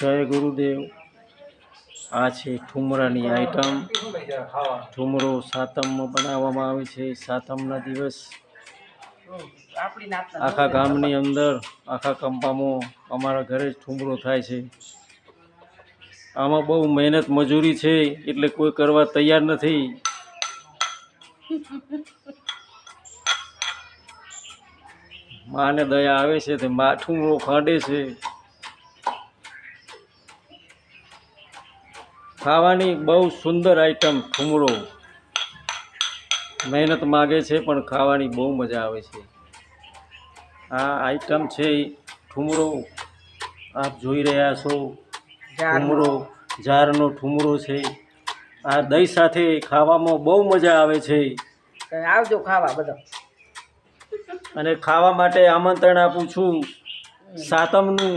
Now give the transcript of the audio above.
જય ગુરુદેવ. આ છે ઠુમરાની આઈટમ. ઠુમરો સાતમમાં બનાવવામાં આવે છે. સાતમના દિવસ આખા ગામની અંદર, આખા કંપામાં અમારા ઘરે જ ઠુમરો થાય છે. આમાં બહુ મહેનત મજૂરી છે, એટલે કોઈ કરવા તૈયાર નથી. માને દયા આવે છે, તે મા ઠુમરો ખાંડે છે. ખાવાની બહુ સુંદર આઈટમ ઠુમરો મહેનત માગે છે પણ ખાવાની બહુ મજા આવે છે. આ આઈટમ છે ઈ ઠુમરો. આપ જોઈ રહ્યા છો ઠુમરો જારનો ઠુમરો છે. આ દહીં સાથે ખાવામાં બહુ મજા આવે છે. આવજો ખાવા બધા. અને ખાવા માટે આમંત્રણ આપું છું. સાતમનું